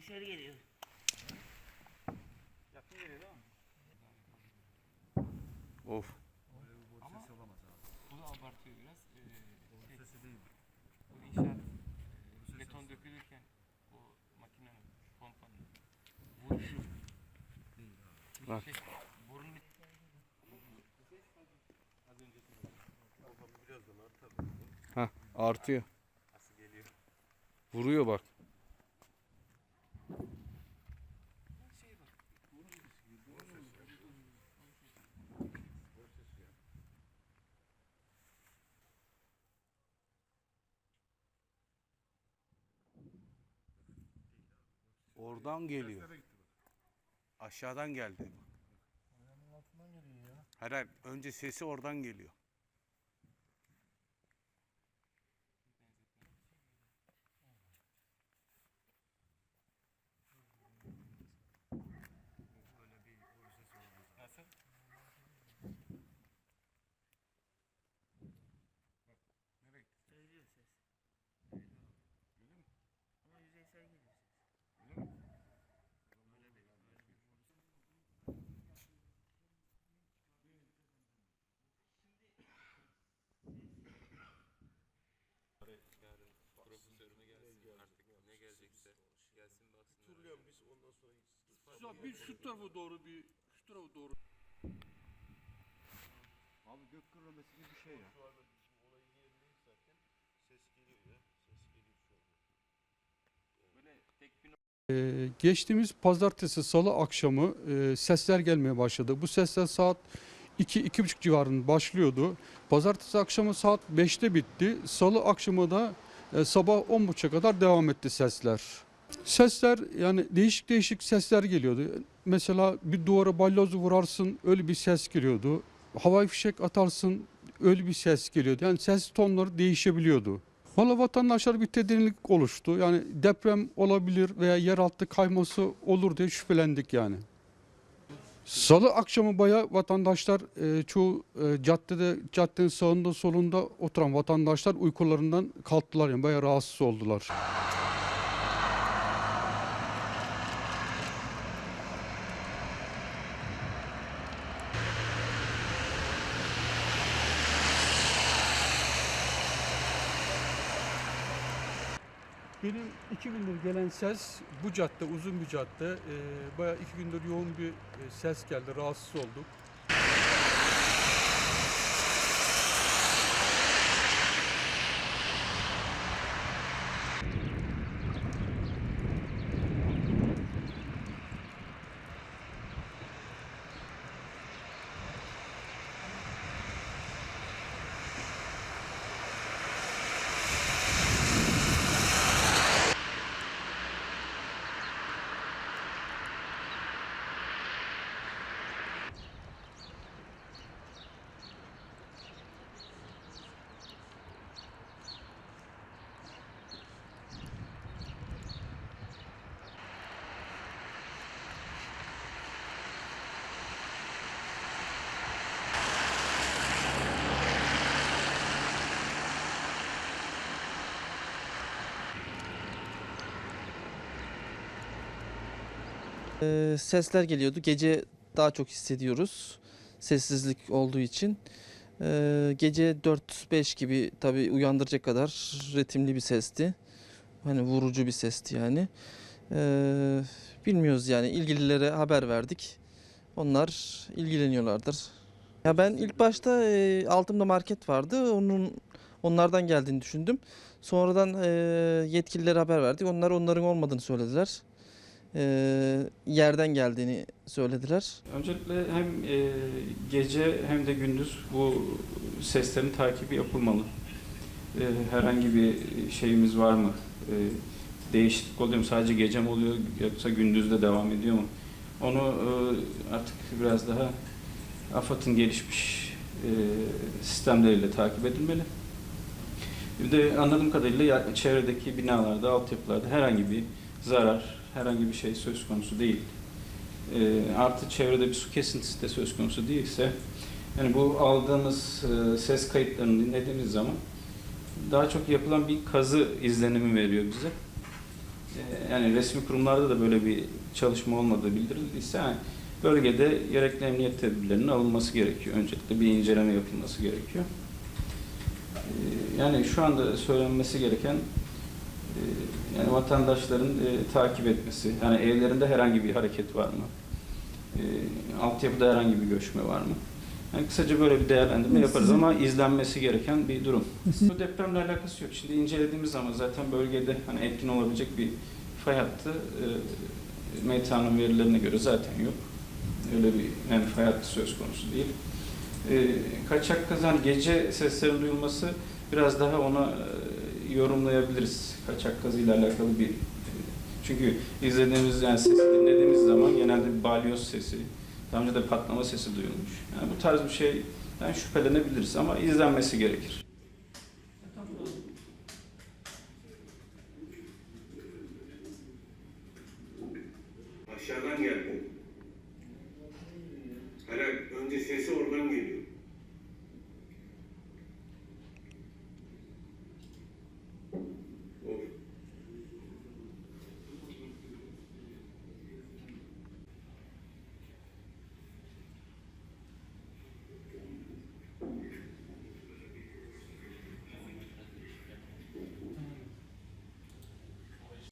dışarı geliyor. Yakın geliyor değil mi? Of. Ama ses olamaz abi. Bu da abartıyor biraz. Ee, şey, sesi değil. bu inşaat e, beton dökülürken o makinenin pompanın vuruşu Değil abi. Bak. şey, burun Az önceki Birazdan artar. Hah artıyor. Nasıl geliyor? Vuruyor bak. şey bak. Oradan geliyor. Aşağıdan geldi. Her her önce sesi oradan geliyor. Ya bir şu tarafa doğru bir şu tarafa doğru. Abi gök gürlemesi gibi bir şey ya. Şu anda bizim olayın yerindeyiz zaten. Ses geliyor ya. Ses geliyor şu anda. Böyle tek bir Ee, geçtiğimiz pazartesi salı akşamı e, sesler gelmeye başladı. Bu sesler saat 2-2.30 civarında başlıyordu. Pazartesi akşamı saat 5'te bitti. Salı akşamı da e, sabah 10.30'a kadar devam etti sesler. Sesler yani değişik değişik sesler geliyordu. Mesela bir duvara balyozu vurarsın öyle bir ses geliyordu. Havai fişek atarsın öyle bir ses geliyordu. Yani ses tonları değişebiliyordu. Valla vatandaşlar bir tedirginlik oluştu. Yani deprem olabilir veya yeraltı kayması olur diye şüphelendik yani. Salı akşamı baya vatandaşlar e, çoğu e, caddede caddenin sağında solunda oturan vatandaşlar uykularından kalktılar yani baya rahatsız oldular. Benim iki gündür gelen ses bu cadde uzun bir cadde. E, bayağı iki gündür yoğun bir e, ses geldi. Rahatsız olduk. Ee, sesler geliyordu. Gece daha çok hissediyoruz. Sessizlik olduğu için. Ee, gece 4-5 gibi tabii uyandıracak kadar ritimli bir sesti. Hani vurucu bir sesti yani. Ee, bilmiyoruz yani ilgililere haber verdik. Onlar ilgileniyorlardır. Ya ben ilk başta e, altımda market vardı. Onun onlardan geldiğini düşündüm. Sonradan e, yetkililere haber verdik. Onlar onların olmadığını söylediler e, yerden geldiğini söylediler. Öncelikle hem e, gece hem de gündüz bu seslerin takibi yapılmalı. E, herhangi bir şeyimiz var mı? E, değişiklik oluyor mu? Sadece gece mi oluyor yoksa gündüz de devam ediyor mu? Onu e, artık biraz daha AFAD'ın gelişmiş e, sistemleriyle takip edilmeli. Bir de anladığım kadarıyla çevredeki binalarda, altyapılarda herhangi bir zarar, herhangi bir şey söz konusu değil. E, artı çevrede bir su kesintisi de söz konusu değilse, yani bu aldığımız e, ses kayıtlarını dinlediğimiz zaman daha çok yapılan bir kazı izlenimi veriyor bize. e, yani resmi kurumlarda da böyle bir çalışma olmadığı bildirildiyse yani bölgede gerekli emniyet tedbirlerinin alınması gerekiyor. Öncelikle bir inceleme yapılması gerekiyor. E, Yani şu anda söylenmesi gereken yani vatandaşların e, takip etmesi. Yani evlerinde herhangi bir hareket var mı? E, altyapıda herhangi bir göçme var mı? Yani kısaca böyle bir değerlendirme yaparız ama izlenmesi gereken bir durum. Bu depremle alakası yok. Şimdi incelediğimiz zaman zaten bölgede hani etkin olabilecek bir fay hattı e, meteorolojinin verilerine göre zaten yok. Öyle bir yani fay hattı söz konusu değil. E, kaçak kazan gece seslerin duyulması biraz daha ona e, yorumlayabiliriz. Kaçak kazıyla alakalı bir çünkü izlediğimiz yani sesi dinlediğimiz zaman genelde bir balyoz sesi, daha önce de patlama sesi duyulmuş. Yani bu tarz bir şeyden şüphelenebiliriz ama izlenmesi gerekir. Aşağıdan geldi. Hala önce sesi oradan geliyor.